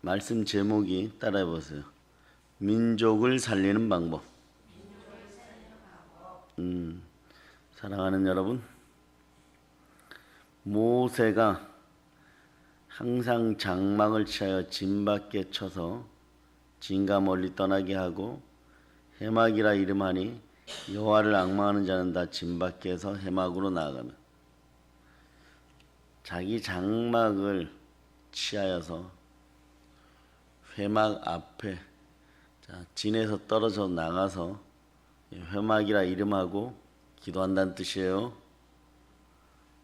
말씀 제목이 따라해 보세요. 민족을 살리는 방법. 음, 사랑하는 여러분, 모세가 항상 장막을 취하여 진 밖에 쳐서 진가 멀리 떠나게 하고 해막이라 이름하니 여호와를 악마하는 자는 다 진 밖에서 해막으로 나아가며 자기 장막을 취하여서 회막 앞에 자, 진에서 떨어져 나가서 회막이라 이름하고 기도한다는 뜻이에요.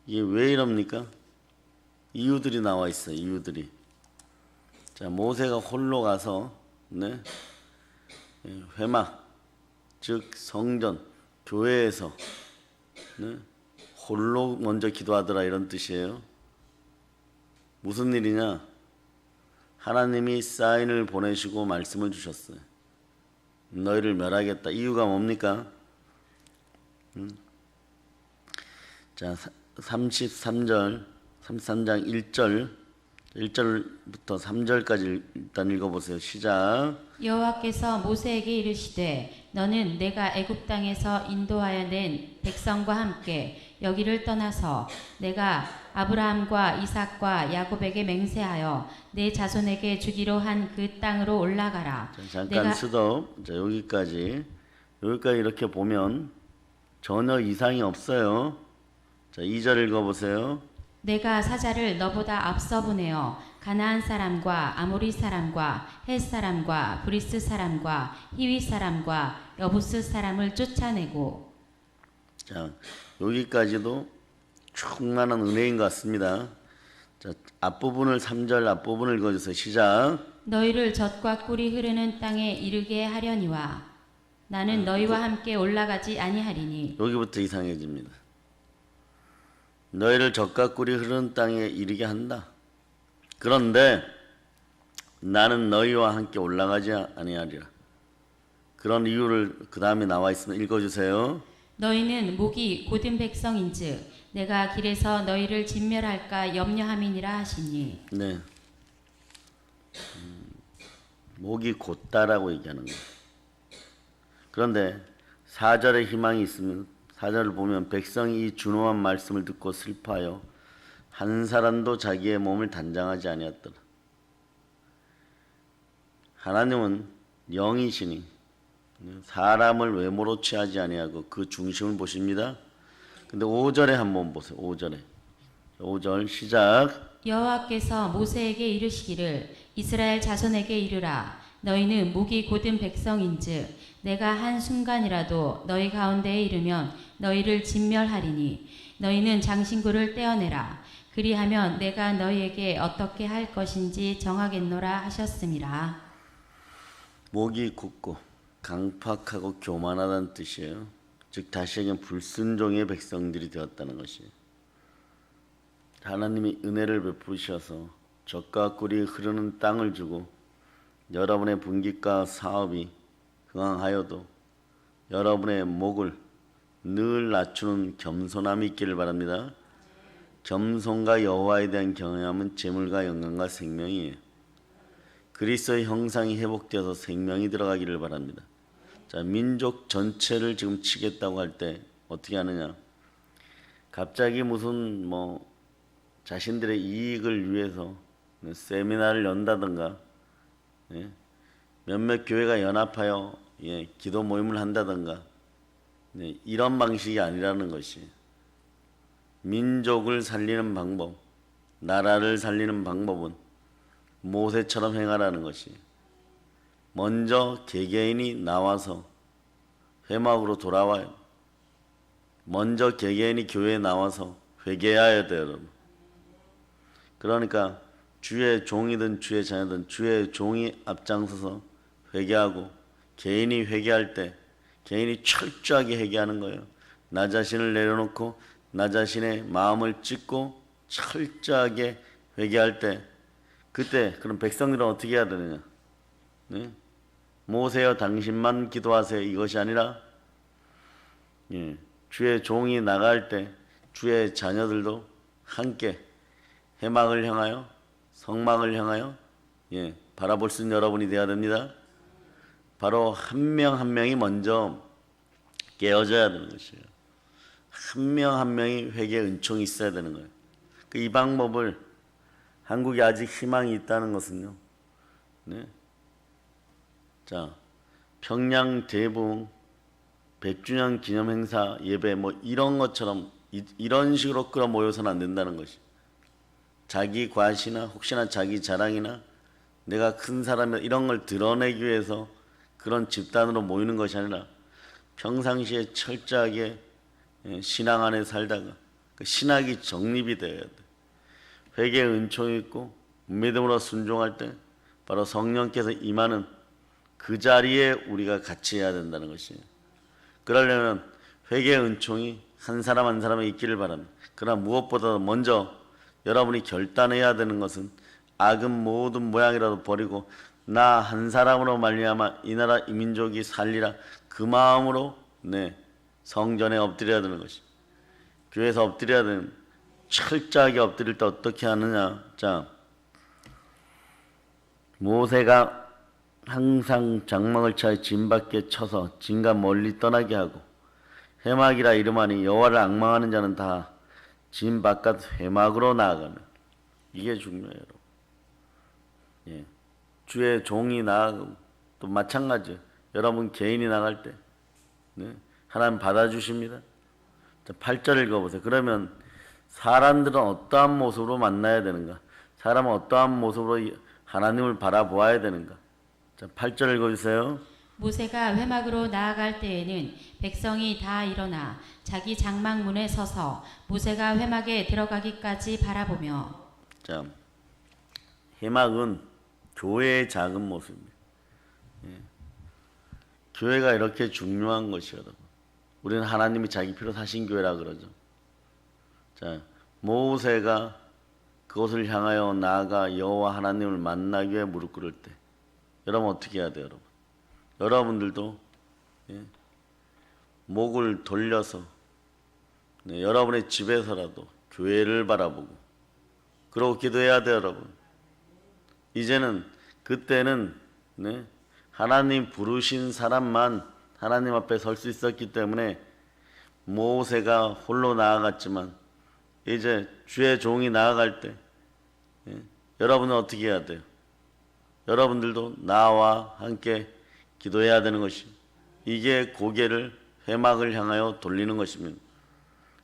이게 왜 이럽니까? 이유들이 나와 있어요. 이유들이. 자 모세가 홀로 가서 네 예, 회막 즉 성전 교회에서 네? 홀로 먼저 기도하더라 이런 뜻이에요. 무슨 일이냐? 하나님이 사인을 보내시고 말씀을 주셨어요. 너희를 멸하겠다. 이유가 뭡니까? 음? 자, 33절, 33장 1절, 1절부터 3절까지 일단 읽어보세요. 시작. 여호와께서 모세에게 이르시되 너는 내가 애굽 땅에서 인도하여 낸 백성과 함께 여기를 떠나서 내가 아브라함과 이삭과 야곱에게 맹세하여 내 자손에게 주기로 한 그 땅으로 올라가라. 자, 잠깐 스톱. 자, 여기까지. 여기까지 이렇게 보면 전혀 이상이 없어요. 자, 2절 읽어보세요. 내가 사자를 너보다 앞서 보내어 가나안 사람과 아모리 사람과 헷 사람과 브리스 사람과 히위 사람과 여부스 사람을 쫓아내고 자, 여기까지도 충만한 은혜인 것 같습니다. 자, 앞부분을 3절 앞부분을 읽어주세요. 시작. 너희를 젖과 꿀이 흐르는 땅에 이르게 하려니와 나는 너희와 함께 올라가지 아니하리니 여기부터 이상해집니다. 너희를 젖과 꿀이 흐르는 땅에 이르게 한다. 그런데 나는 너희와 함께 올라가지 아니하리라. 그런 이유를 그 다음에 나와 있으면 읽어주세요. 너희는 목이 곧은 백성인즉 내가 길에서 너희를 진멸할까 염려함이니라 하시니 네. 음, 목이 곧다라고 얘기하는 거예요. 그런데 사절의 희망이 있으면 사절을 보면 백성이 이 준호한 말씀을 듣고 슬퍼하여 한 사람도 자기의 몸을 단장하지 아니었더라. 하나님은 영이시니 사람을 외모로 취하지 아니하고 그 중심을 보십니다. 근데 5절에 한번 보세요. 5절에. 5절 시작. 여호와께서 모세에게 이르시기를 이스라엘 자손에게 이르라 너희는 목이 곧은 백성인즉 내가 한 순간이라도 너희 가운데에 이르면 너희를 진멸하리니 너희는 장신구를 떼어내라 그리하면 내가 너희에게 어떻게 할 것인지 정하겠노라 하셨음이라 목이 굳고 강팍하고 교만하다는 뜻이에요. 즉 다시 얘기하면 불순종의 백성들이 되었다는 것이. 하나님이 은혜를 베푸셔서 젖과 꿀이 흐르는 땅을 주고 여러분의 분깃과 사업이 흥황하여도 여러분의 목을 늘 낮추는 겸손함이 있기를 바랍니다. 겸손과 여호와에 대한 경외함은 재물과 영광과 생명이에요. 그리스도의 형상이 회복되어서 생명이 들어가기를 바랍니다. 자, 민족 전체를 지금 치겠다고 할 때 어떻게 하느냐? 갑자기 무슨 뭐 자신들의 이익을 위해서 세미나를 연다든가 예? 몇몇 교회가 연합하여 예, 기도 모임을 한다든가 네, 이런 방식이 아니라는 것이 민족을 살리는 방법, 나라를 살리는 방법은 모세처럼 행하라는 것이 먼저 개개인이 나와서 회막으로 돌아와요. 먼저 개개인이 교회에 나와서 회개해야 돼요, 여러분. 그러니까 주의 종이든 주의 자녀든 주의 종이 앞장서서 회개하고 개인이 회개할 때 개인이 철저하게 회개하는 거예요. 나 자신을 내려놓고 나 자신의 마음을 찢고 철저하게 회개할 때 그때 그럼 백성들은 어떻게 해야 되느냐? 네? 모세여 당신만 기도하세요. 이것이 아니라 예, 주의 종이 나갈 때 주의 자녀들도 함께 해막을 향하여 성막을 향하여 예, 바라볼 수 있는 여러분이 되어야 됩니다. 바로 한 명한 명이 먼저 깨어져야 되는 것이에요. 한명한 명이 회개 은총이 있어야 되는 거예요. 그 이 방법을 한국에 아직 희망이 있다는 것은요. 네. 자, 평양 대붕 100주년 기념 행사 예배 뭐 이런 것처럼 이, 이런 식으로 끌어모여서는 안 된다는 것이. 자기 과시나 혹시나 자기 자랑이나 내가 큰 사람이다 이런 걸 드러내기 위해서 그런 집단으로 모이는 것이 아니라 평상시에 철저하게 예, 신앙 안에 살다가 그 신학이 정립이 되어야 돼. 회개의 은총이 있고 믿음으로 순종할 때 바로 성령께서 임하는 그 자리에 우리가 같이 해야 된다는 것이에요. 그러려면 회개의 은총이 한 사람 한 사람에 있기를 바랍니다. 그러나 무엇보다도 먼저 여러분이 결단해야 되는 것은 악은 모든 모양이라도 버리고 나 한 사람으로 말미암아 이 나라 이 민족이 살리라. 그 마음으로 네 성전에 엎드려야 되는 것이. 교회에서 엎드려야 되는 철저하게 엎드릴 때 어떻게 하느냐. 자 모세가 항상 장막을 차에 진 밖에 쳐서 진과 멀리 떠나게 하고 해막이라 이름하니 여호와를 악망하는 자는 다 진 바깥 회막으로 나아가는 이게 중요해요. 예. 주의 종이 나아가고 또 마찬가지 여러분 개인이 나갈 때 네. 하나님 받아주십니다. 자, 8절 읽어보세요. 그러면 사람들은 어떠한 모습으로 만나야 되는가? 사람은 어떠한 모습으로 이- 하나님을 바라보아야 되는가? 자, 8절 읽어주세요. 모세가 회막으로 나아갈 때에는 백성이 다 일어나 자기 장막문에 서서 모세가 회막에 들어가기까지 바라보며 자, 해막은 교회의 작은 모습입니다. 예. 교회가 이렇게 중요한 여러분. 우리는 하나님이 자기 피로 사신 교회라 그러죠. 자, 모세가 그곳을 향하여 나아가 여호와 하나님을 만나기 위해 무릎 꿇을 때, 여러분 어떻게 해야 돼요, 여러분? 여러분들도 예, 목을 돌려서 네, 여러분의 집에서라도 교회를 바라보고 그러고 기도해야 돼요, 여러분. 이제는 그때는 네, 하나님 부르신 사람만 하나님 앞에 설 수 있었기 때문에 모세가 홀로 나아갔지만 이제 주의 종이 나아갈 때 예, 여러분은 어떻게 해야 돼요? 여러분들도 나와 함께 기도해야 되는 것이 이게 고개를 회막을 향하여 돌리는 것입니다.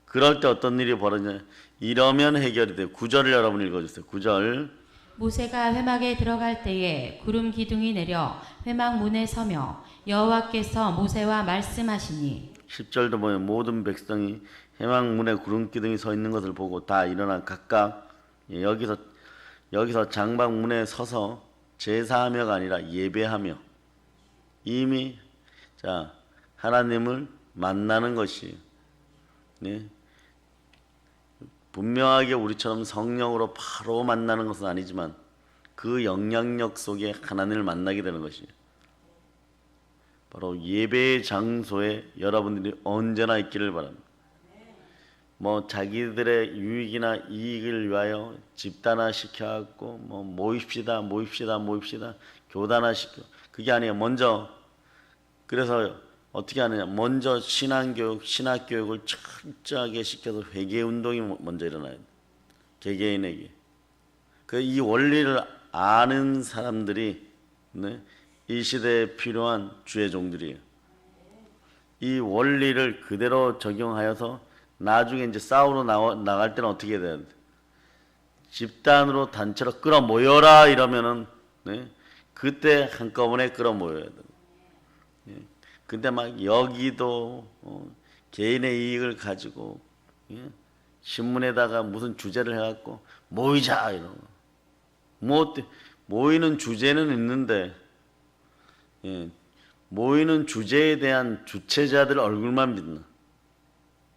그럴 때 어떤 일이 벌어지냐? 이러면 해결이 돼요. 구절을 여러분 읽어주세요. 구절. 모세가 회막에 들어갈 때에 구름 기둥이 내려 회막 문에 서며 여호와께서 모세와 말씀하시니 10절도 보면 모든 백성이 해막 문에 구름 기둥이 서 있는 것을 보고 다 일어나 각각 예, 여기서 여기서 장막 문에 서서 제사하며가 아니라 예배하며 이미 자 하나님을 만나는 것이 네. 분명하게 우리처럼 성령으로 바로 만나는 것은 아니지만 그 영향력 속에 하나님을 만나게 되는 것이에요. 바로 예배의 장소에 여러분들이 언제나 있기를 바랍니다. 뭐 자기들의 유익이나 이익을 위하여 집단화 시켜갖고 뭐 모입시다 모입시다 모입시다 교단화 시켜 그게 아니에요. 먼저 그래서 어떻게 하느냐 먼저 신앙교육 신학교육을 철저하게 시켜서 회개 운동이 먼저 일어나야 돼. 개개인에게 그 이 원리를 아는 사람들이 네, 이 시대에 필요한 주의 종들이에요. 이 원리를 그대로 적용하여서 나중에 이제 싸우러 나와, 나갈 때는 어떻게 돼야 돼? 집단으로 단체로 끌어 모여라 이러면은 네, 그때 한꺼번에 끌어 모여야 돼. 예. 근데 막 여기도 어, 개인의 이익을 가지고 예, 신문에다가 무슨 주제를 해갖고 모이자 이런 거. 뭐? 모이는 주제는 있는데 예, 모이는 주제에 대한 주체자들 얼굴만 믿나?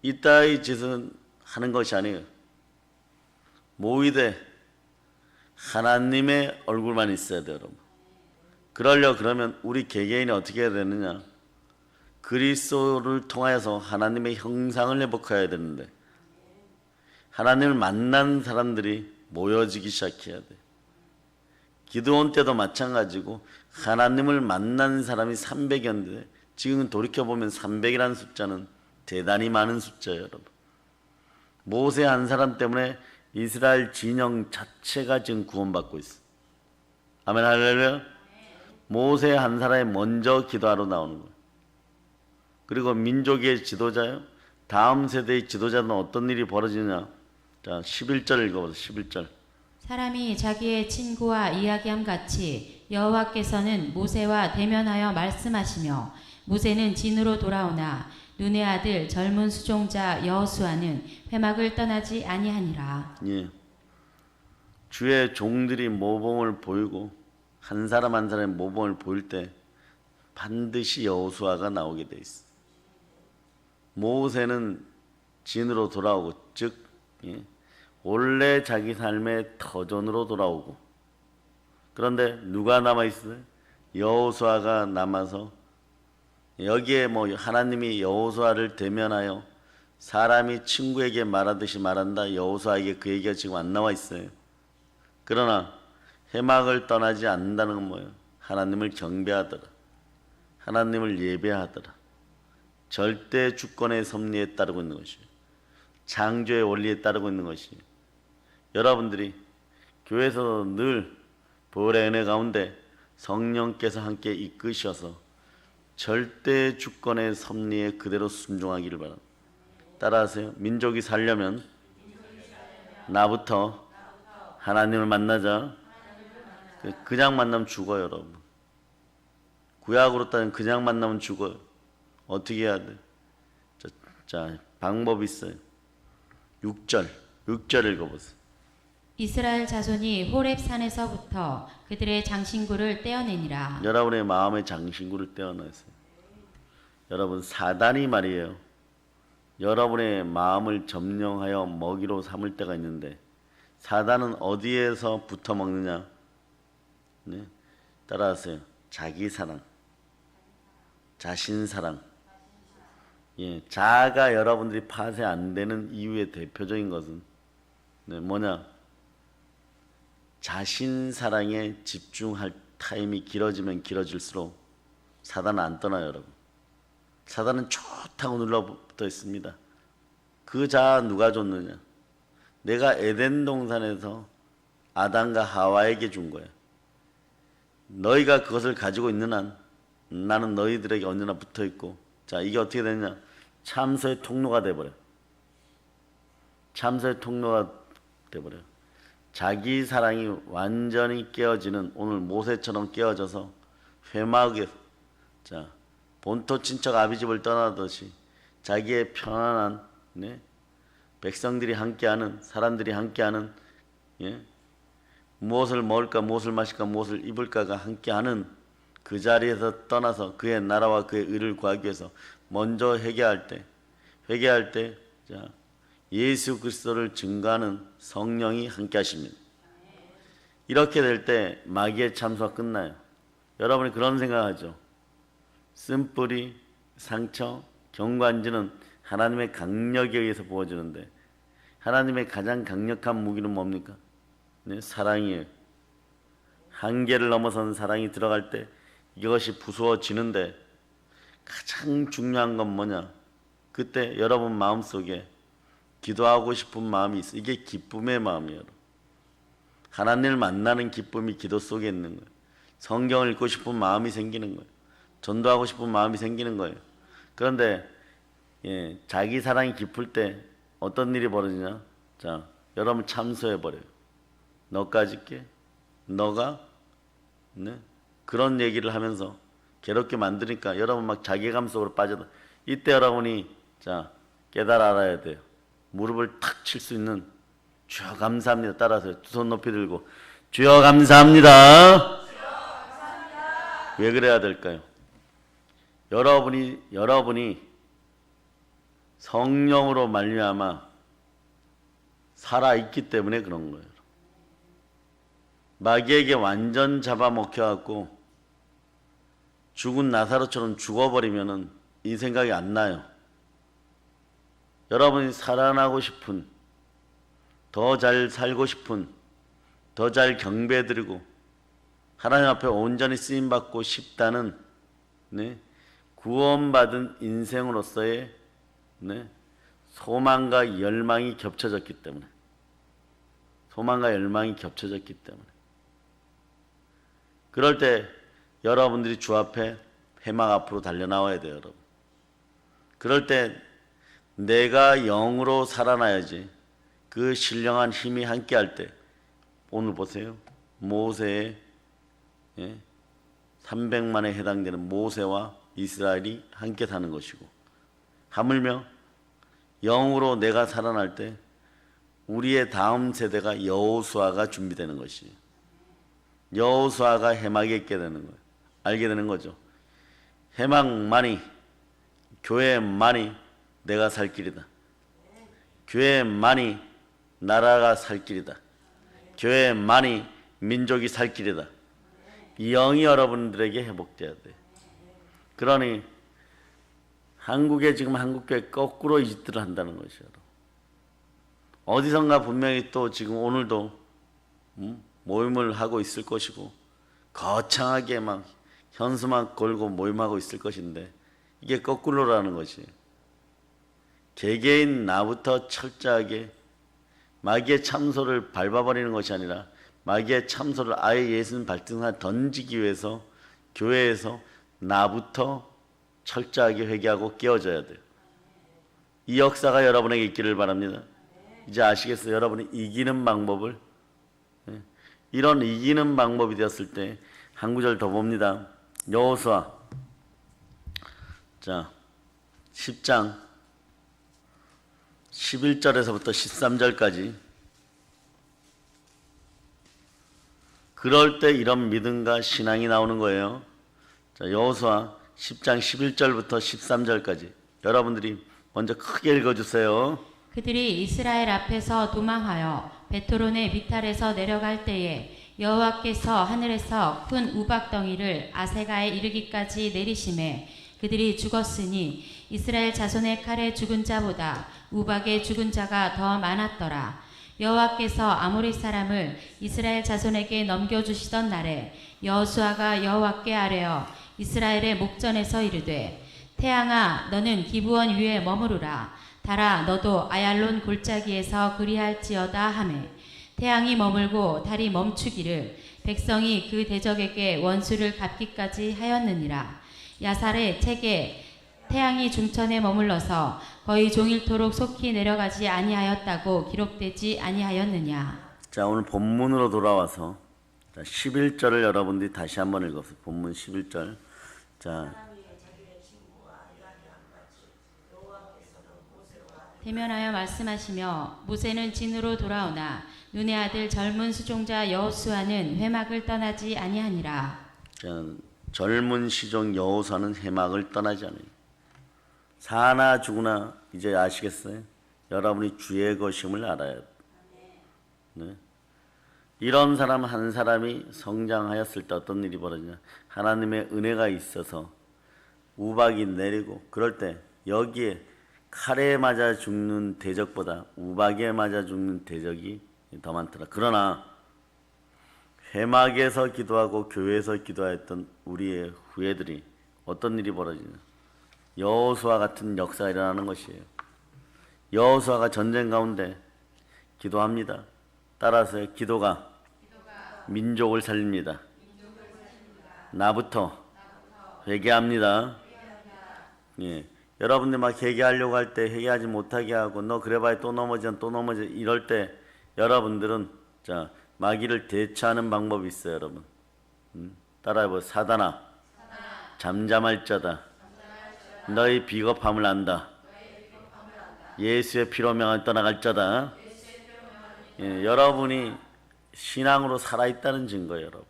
이따위 짓은 하는 것이 아니에요. 모이되 하나님의 얼굴만 있어야 돼요, 여러분. 그러려 그러면 우리 개개인이 어떻게 해야 되느냐? 그리스도를 통하여서 하나님의 형상을 회복해야 되는데 하나님을 만난 사람들이 모여지기 시작해야 돼. 기드온 때도 마찬가지고 하나님을 만난 사람이 300이었는데 지금 돌이켜 보면 300이라는 숫자는 대단히 많은 숫자예요, 여러분. 모세 한 사람 때문에 이스라엘 진영 자체가 지금 구원받고 있어. 아멘 할렐루야. 모세 한 사람이 먼저 기도하러 나오는 거예요. 그리고 민족의 지도자요. 다음 세대의 지도자는 어떤 일이 벌어지냐? 자, 11절 읽어보세요. 11절. 사람이 자기의 친구와 이야기함 같이 여호와께서는 모세와 대면하여 말씀하시며 모세는 진으로 돌아오나 눈의 아들 젊은 수종자 여호수아는 회막을 떠나지 아니하니라. 예. 주의 종들이 모범을 보이고 한 사람 한 사람의 모범을 보일 때 반드시 여호수아가 나오게 돼 있어. 모세는 진으로 돌아오고 즉 예, 원래 자기 삶의 터전으로 돌아오고 그런데 누가 남아 있어요? 여호수아가 남아서 여기에 뭐 하나님이 여호수아를 대면하여 사람이 친구에게 말하듯이 말한다. 여호수아에게 그 얘기가 지금 안 나와 있어요. 그러나 해막을 떠나지 않는다는 건 뭐예요? 하나님을 경배하더라. 하나님을 예배하더라. 절대 주권의 섭리에 따르고 있는 것이에요. 창조의 원리에 따르고 있는 것이에요. 여러분들이 교회에서 늘 보혈의 은혜 가운데 성령께서 함께 이끄셔서 절대 주권의 섭리에 그대로 순종하기를 바랍니다. 따라하세요. 민족이 살려면 나부터 하나님을 만나자. 그- 그냥 만나면 죽어요, 여러분. 구약으로 따면 그냥 만나면 죽어요. 어떻게 해야 돼? 자, 자 방법이 있어요. 6절, 6절 읽어보세요. 이스라엘 자손이 호렙 산에서부터 그들의 장신구를 떼어내니라. 여러분의 마음의 장신구를 떼어내세요. 여러분 사단이 말이에요. 여러분의 마음을 점령하여 먹이로 삼을 때가 있는데 사단은 어디에서 붙어 먹느냐? 네. 따라하세요. 자기 사랑, 자신 사랑. 예, 자아가 여러분들이 파쇄 안 되는 이유의 대표적인 것은 네, 뭐냐? 자신 사랑에 집중할 타임이 길어지면 길어질수록 사단은 안 떠나요, 여러분. 사단은 좋다고 눌러붙어 있습니다. 그 자아 누가 줬느냐? 내가 에덴 동산에서 아담과 하와에게 준 거야. 너희가 그것을 가지고 있는 한 나는 너희들에게 언제나 붙어 있고 자 이게 어떻게 되냐? 참소의 통로가 돼버려. 참소의 통로가 돼버려. 자기 사랑이 완전히 깨어지는 오늘 모세처럼 깨어져서 회막에 자 본토 친척 아비집을 떠나듯이 자기의 편안한 네? 백성들이 함께하는 사람들이 함께하는 예? 무엇을 먹을까 무엇을 마실까 무엇을 입을까가 함께하는 그 자리에서 떠나서 그의 나라와 그의 의를 구하기 위해서 먼저 회개할 때 회개할 때 자, 예수 그리스도를 증거하는 성령이 함께 하십니다. 이렇게 될 때 마귀의 참수가 끝나요. 여러분이 그런 생각하죠. 쓴뿌리, 상처, 경관지는 하나님의 강력에 의해서 부어지는데 하나님의 가장 강력한 무기는 뭡니까? 네, 사랑이에요. 한계를 넘어선 사랑이 들어갈 때 이것이 부수어지는데 가장 중요한 건 뭐냐? 그때 여러분 마음속에 기도하고 싶은 마음이 있어. 이게 기쁨의 마음이에요. 하나님을 만나는 기쁨이 기도 속에 있는 거예요. 성경을 읽고 싶은 마음이 생기는 거예요. 전도하고 싶은 마음이 생기는 거예요. 그런데 예, 자기 사랑이 깊을 때 어떤 일이 벌어지냐? 자, 여러분 참소해 버려요. 너까지 게 너가 네? 그런 얘기를 하면서 괴롭게 만드니까 여러분 막 자괴감 속으로 빠져다. 이때 여러분이 자 깨달아 알아야 돼요. 무릎을 탁 칠 수 있는 주여 감사합니다. 따라서 두 손 높이 들고 주여 감사합니다. 왜 그래야 될까요? 여러분이 여러분이 성령으로 말미암아 살아 있기 때문에 그런 거예요. 마귀에게 완전 잡아먹혀 갖고 죽은 나사로처럼 죽어버리면은 이 생각이 안 나요. 여러분이 살아나고 싶은 더 잘 살고 싶은 더 잘 경배드리고 하나님 앞에 온전히 쓰임 받고 싶다는 네, 구원받은 인생으로서의 네, 소망과 열망이 겹쳐졌기 때문에 소망과 열망이 겹쳐졌기 때문에 그럴 때 여러분들이 주 앞에 회막 앞으로 달려 나와야 돼요, 여러분. 그럴 때 내가 영으로 살아나야지 그 신령한 힘이 함께 할 때 오늘 보세요. 모세의 예, 300만에 해당되는 모세와 이스라엘이 함께 사는 것이고 하물며 영으로 내가 살아날 때 우리의 다음 세대가 여호수아가 준비되는 것이 여호수아가 해막에 있게 되는 거예요. 알게 되는 거죠. 해막만이 교회만이 내가 살 길이다. 교회만이 나라가 살 길이다. 교회만이 민족이 살 길이다. 이 영이 여러분들에게 회복돼야 돼. 그러니 한국에 지금 한국교회 거꾸로 이 짓들을 한다는 것이요. 어디선가 분명히 또 지금 오늘도 음, 모임을 하고 있을 것이고 거창하게 막 현수막 걸고 모임하고 있을 것인데 이게 거꾸로라는 것이 개개인 나부터 철저하게 마귀의 참소를 밟아버리는 것이 아니라 마귀의 참소를 아예 예수님 발등에 던지기 위해서 교회에서 나부터 철저하게 회개하고 깨어져야 돼요. 이 역사가 여러분에게 있기를 바랍니다. 이제 아시겠어요? 여러분이 이기는 방법을 예. 이런 이기는 방법이 되었을 때 한 구절 더 봅니다. 여호수아 자 10장 11절에서부터 13절까지 그럴 때 이런 믿음과 신앙이 나오는 거예요. 자, 여호수아 10장 11절부터 13절까지 여러분들이 먼저 크게 읽어 주세요. 그들이 이스라엘 앞에서 도망하여 베토론의 미탈에서 내려갈 때에 여호와께서 하늘에서 큰 우박덩이를 아세가에 이르기까지 내리심에 그들이 죽었으니 이스라엘 자손의 칼에 죽은 자보다 우박에 죽은 자가 더 많았더라. 여호와께서 아모리 사람을 이스라엘 자손에게 넘겨주시던 날에 여호수아가 여호와께 아뢰어 이스라엘의 목전에서 이르되 태양아 너는 기부원 위에 머무르라 달아 너도 아얄론 골짜기에서 그리할지어다 하매. 태양이 머물고 달이 멈추기를 백성이 그 대적에게 원수를 갚기까지 하였느니라. 야살의 책에 태양이 중천에 머물러서 거의 종일토록 속히 내려가지 아니하였다고 기록되지 아니하였느냐. 자, 오늘 본문으로 돌아와서 자, 11절을 여러분들이 다시 한번 읽어서 본문 11절. 자, 대면하여 말씀하시며 모세는 진으로 돌아오나 눈의 아들 젊은 수종자 여호수아는 회막을 떠나지 아니하니라 자, 젊은 시종 여호사는 해막을 떠나지 않아요. 사나 죽으나 이제 아시겠어요? 여러분이 주의 것임을 알아야 돼. 네. 이런 사람 한 사람이 성장하였을 때 어떤 일이 벌어지냐? 하나님의 은혜가 있어서 우박이 내리고 그럴 때 여기에 칼에 맞아 죽는 대적보다 우박에 맞아 죽는 대적이 더 많더라. 그러나 회막에서 기도하고 교회에서 기도하였던 우리의 후예들이 어떤 일이 벌어지냐? 여호수아 같은 역사가 일어나는 것이에요. 여호수아가 전쟁 가운데 기도합니다. 따라서 기도가 민족을 살립니다. 나부터 회개합니다. 예. 여러분들 막 회개하려고 할 때 회개하지 못하게 하고 너 그래봐야 또 넘어져 또 넘어져 이럴 때 여러분들은 자 마귀를 대처하는 방법이 있어요, 여러분. 음? 따라해보 사단아, 잠잠할 자다. 너희 비겁함을 안다. 예수의 피로 명한 떠나갈 자다. 예, 여러분이 신앙으로 살아있다는 증거예요, 여러분.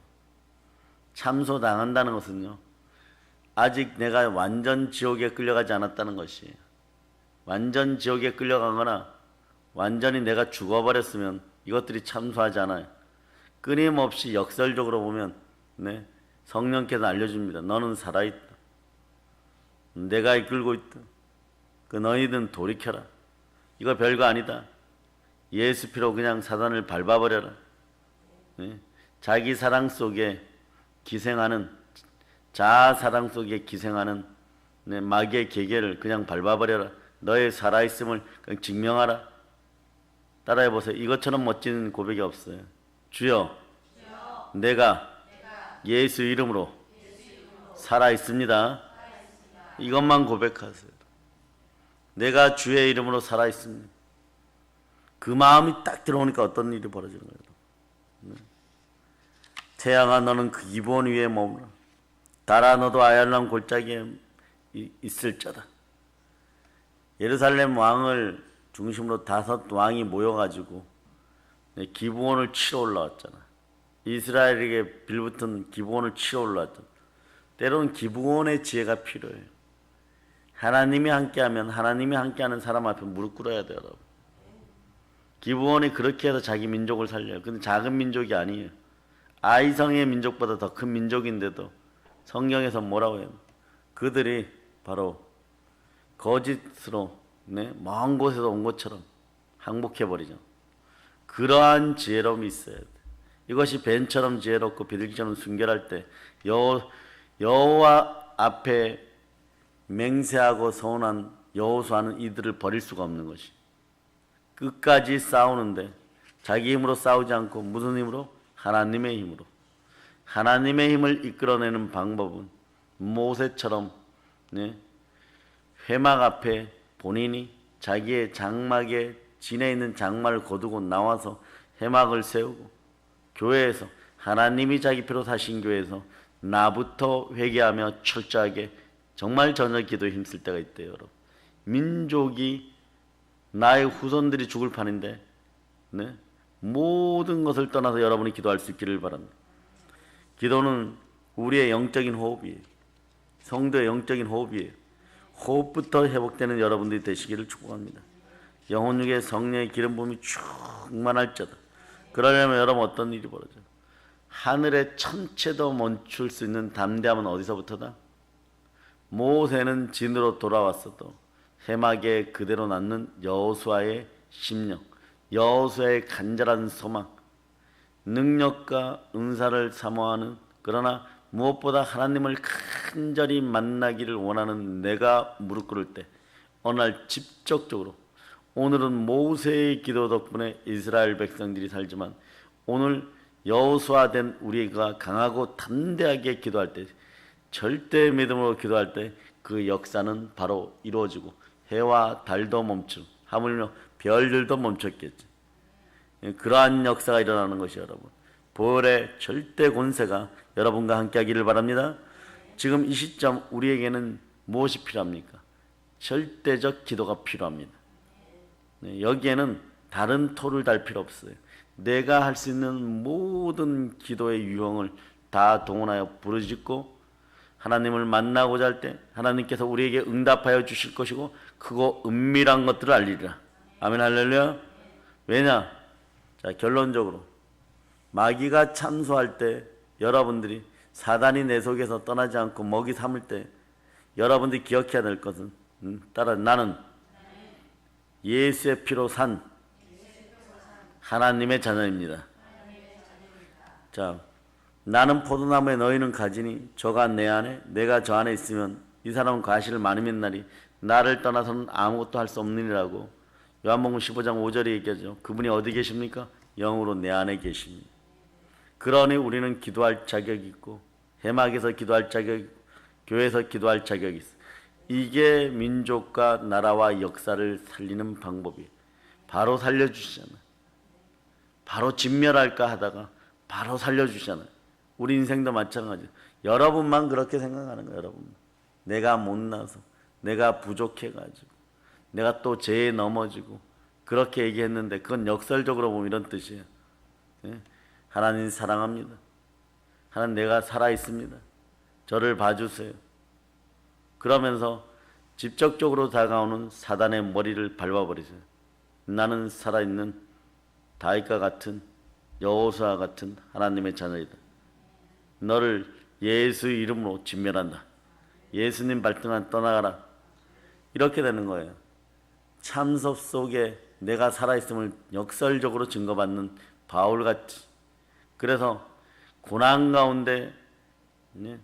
참소 당한다는 것은요, 아직 내가 완전 지옥에 끌려가지 않았다는 것이에요. 완전 지옥에 끌려가거나 완전히 내가 죽어버렸으면 이것들이 참소하지 않아요. 끊임없이 역설적으로 보면 네, 성령께서 알려줍니다. 너는 살아있다. 내가 이끌고 있다. 그 너희들은 돌이켜라. 이거 별거 아니다. 예수 피로 그냥 사단을 밟아버려라. 네? 자기 사랑 속에 기생하는 자아 사랑 속에 기생하는 네, 마귀의 계계를 그냥 밟아버려라. 너의 살아있음을 증명하라. 따라해 보세요. 이것처럼 멋진 고백이 없어요. 주여, 내가 예수 이름으로 살아 있습니다. 이것만 고백하세요. 내가 주의 이름으로 살아 있습니다. 그 마음이 딱 들어오니까 어떤 일이 벌어지는 거예요. 네. 태양아 너는 그 기본 위에 머물러 달아 너도 아얄람 골짜기에 이- 있을 자다. 예루살렘 왕을 중심으로 다섯 왕이 모여가지고 네, 기브온을 치러 올라왔잖아. 이스라엘에게 빌붙은 기브온을 치러 올라왔잖아. 때로는 기브온의 지혜가 필요해요. 하나님이 함께하면 하나님이 함께하는 사람 앞에 무릎 꿇어야 돼요, 여러분. 기브온이 그렇게 해서 자기 민족을 살려요. 근데 작은 민족이 아니에요. 아이성의 민족보다 더 큰 민족인데도 성경에서 뭐라고 해요? 그들이 바로 거짓으로 네, 먼 곳에서 온 것처럼 항복해 버리죠. 그러한 지혜로움이 있어야 돼. 이것이 벤처럼 지혜롭고 비둘기처럼 순결할 때 여, 여호와 앞에 맹세하고 서운한 여호수아는 이들을 버릴 수가 없는 것이. 끝까지 싸우는데 자기 힘으로 싸우지 않고 무슨 힘으로? 하나님의 힘으로. 하나님의 힘을 이끌어내는 방법은 모세처럼 네, 회막 앞에 본인이 자기의 장막에 진에 있는 장막을 거두고 나와서 회막을 세우고 교회에서 하나님이 자기 피로 사신 교회에서 나부터 회개하며 철저하게 정말 저녁 기도에 힘쓸 때가 있대요, 여러분. 민족이 나의 후손들이 죽을 판인데 네? 모든 것을 떠나서 여러분이 기도할 수 있기를 바랍니다. 기도는 우리의 영적인 호흡이에요. 성도의 영적인 호흡이에요. 호흡부터 회복되는 여러분들이 되시기를 축복합니다. 영혼 중에 성령의 기름 부음이 충만할 자다. 그러려면 여러분 어떤 일이 벌어져? 하늘의 천체도 멈출 수 있는 담대함은 어디서부터다? 모세는 진으로 돌아왔어도 해막에 그대로 남는 여호수아의 심령, 여호수아의 간절한 소망, 능력과 은사를 사모하는 그러나 무엇보다 하나님을 간절히 만나기를 원하는 내가 무릎 꿇을 때 어느 날 직접적으로 오늘은 모세의 기도 덕분에 이스라엘 백성들이 살지만 오늘 여호수아된 우리가 강하고 담대하게 기도할 때 절대 믿음으로 기도할 때 그 역사는 바로 이루어지고 해와 달도 멈추고 하물며 별들도 멈췄겠지. 예, 그러한 역사가 일어나는 것이 여러분. 부활의 절대 권세가 여러분과 함께 하기를 바랍니다. 지금 이 시점 우리에게는 무엇이 필요합니까? 절대적 기도가 필요합니다. 네, 여기에는 다른 토를 달 필요 없어요. 내가 할 수 있는 모든 기도의 유형을 다 동원하여 부르짖고 하나님을 만나고자 할 때 하나님께서 우리에게 응답하여 주실 것이고 크고 은밀한 것들을 알리리라. 아멘 할렐루야. 왜냐? 자, 결론적으로 마귀가 참소할 때 여러분들이 사단이 내 속에서 떠나지 않고 먹이 삼을 때 여러분들이 기억해야 될 것은 음, 따라 나는 예수의 피로 산 하나님의 자녀입니다. 자, 나는 포도나무에 너희는 가지니 저가 내 안에 내가 저 안에 있으면 이 사람은 과실을 많이 맺나리 나를 떠나서는 아무것도 할 수 없느니라고 요한복음 15장 5절에 얘기하죠. 그분이 어디 계십니까? 영으로 내 안에 계십니다. 그러니 우리는 기도할 자격이 있고 해막에서 기도할 자격, 이 교회에서 기도할 자격이 있어. 이게 민족과 나라와 역사를 살리는 방법이에요. 바로 살려주시잖아. 바로 진멸할까 하다가 바로 살려주잖아요. 우리 인생도 마찬가지. 여러분만 그렇게 생각하는 거예요, 여러분. 내가 못나서, 내가 부족해가지고, 내가 또 죄에 넘어지고, 그렇게 얘기했는데, 그건 역설적으로 보면 이런 뜻이에요. 예? 하나님 사랑합니다. 하나님 내가 살아 있습니다. 저를 봐주세요. 그러면서 직접적으로 다가오는 사단의 머리를 밟아버리세요. 나는 살아있는 다윗과 같은 여호수아 같은 하나님의 자녀이다. 너를 예수 이름으로 진멸한다. 예수님 발등한 떠나가라. 이렇게 되는 거예요. 참섭 속에 내가 살아있음을 역설적으로 증거받는 바울같이. 그래서 고난 가운데 네.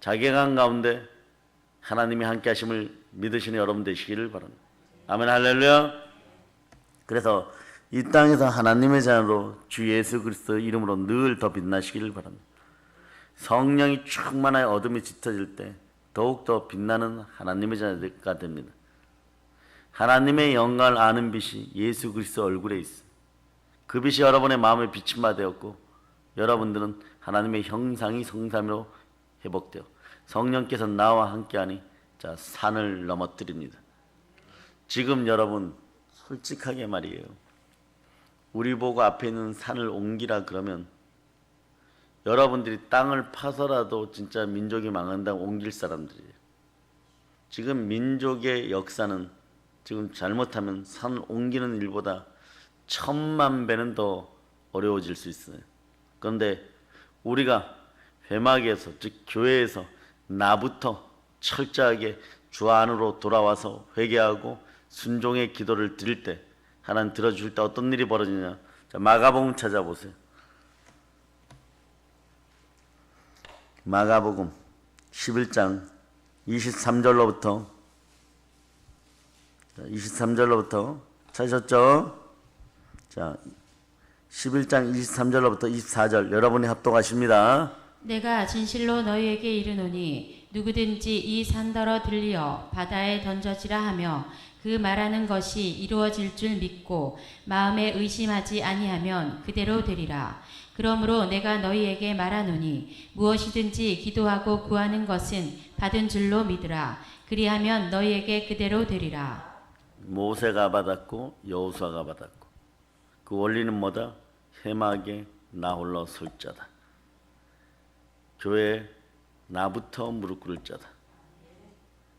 자괴감 가운데 하나님이 함께 하심을 믿으시는 여러분 되시기를 바랍니다. 아멘 할렐루야. 그래서 이 땅에서 하나님의 자녀로 주 예수 그리스도 이름으로 늘 더 빛나시기를 바랍니다. 성령이 충만하여 어둠이 짙어질 때 더욱더 빛나는 하나님의 자녀가 됩니다. 하나님의 영광을 아는 빛이 예수 그리스도 얼굴에 있어. 그 빛이 여러분의 마음에 비친 바 되었고 여러분들은 하나님의 형상이 성삼으로 회복되어 성령께서 나와 함께하니 자 산을 넘어뜨립니다. 지금 여러분 솔직하게 말이에요. 우리 보고 앞에 있는 산을 옮기라 그러면 여러분들이 땅을 파서라도 진짜 민족이 망한다고 옮길 사람들이에요. 지금 민족의 역사는 지금 잘못하면 산 옮기는 일보다 천만 배는 더 어려워질 수 있어요. 그런데 우리가 회막에서 즉 교회에서 나부터 철저하게 주 안으로 돌아와서 회개하고 순종의 기도를 드릴 때 하나님 들어줄 때 어떤 일이 벌어지냐? 자, 마가복음 찾아보세요. 마가복음 11장 23절로부터 23절로부터 찾으셨죠? 자, 11장 23절로부터 24절 여러분이 합독하십니다. 내가 진실로 너희에게 이르노니 누구든지 이 산더러 들리어 바다에 던져지라 하며 그 말하는 것이 이루어질 줄 믿고 마음에 의심하지 아니하면 그대로 되리라. 그러므로 내가 너희에게 말하노니 무엇이든지 기도하고 구하는 것은 받은 줄로 믿으라. 그리하면 너희에게 그대로 되리라. 모세가 받았고 여호수아가 받았고 그 원리는 뭐다? 해막에 나 홀로 설 자다. 교회 나부터 무릎 꿇을 자다.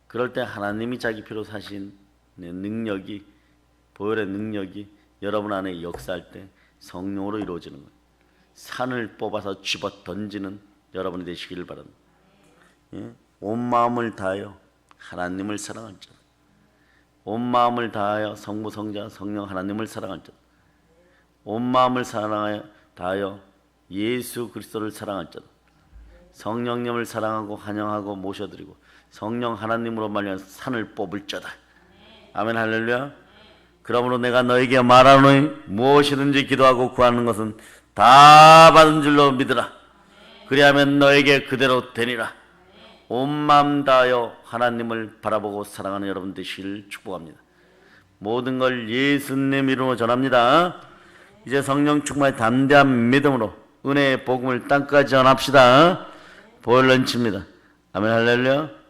그럴 때 하나님이 자기 피로 사신 능력이 보혈의 능력이 여러분 안에 역사할 때 성령으로 이루어지는 거예요. 산을 뽑아서 집어 던지는 여러분이 되시기를 바랍니다. 예? 온 마음을 다하여 하나님을 사랑할 자. 온 마음을 다하여 성부 성자 성령 하나님을 사랑할 자. 온 마음을 사랑하여 다하여 예수 그리스도를 사랑할 자. 성령님을 사랑하고 환영하고 모셔드리고 성령 하나님으로 말미암아 산을 뽑을 자다. 아멘 할렐루야. 그러므로 내가 너에게 말하노니 무엇이든지 기도하고 구하는 것은 다 받은 줄로 믿으라. 그리하면 너에게 그대로 되니라. 온 마음 다하여 하나님을 바라보고 사랑하는 여러분 되시기를 축복합니다. 모든 걸 예수님 이름으로 전합니다. 이제 성령 충만의 담대한 믿음으로 은혜의 복음을 땅까지 전합시다. 보혈 런칩니다. 아멘 할렐루야.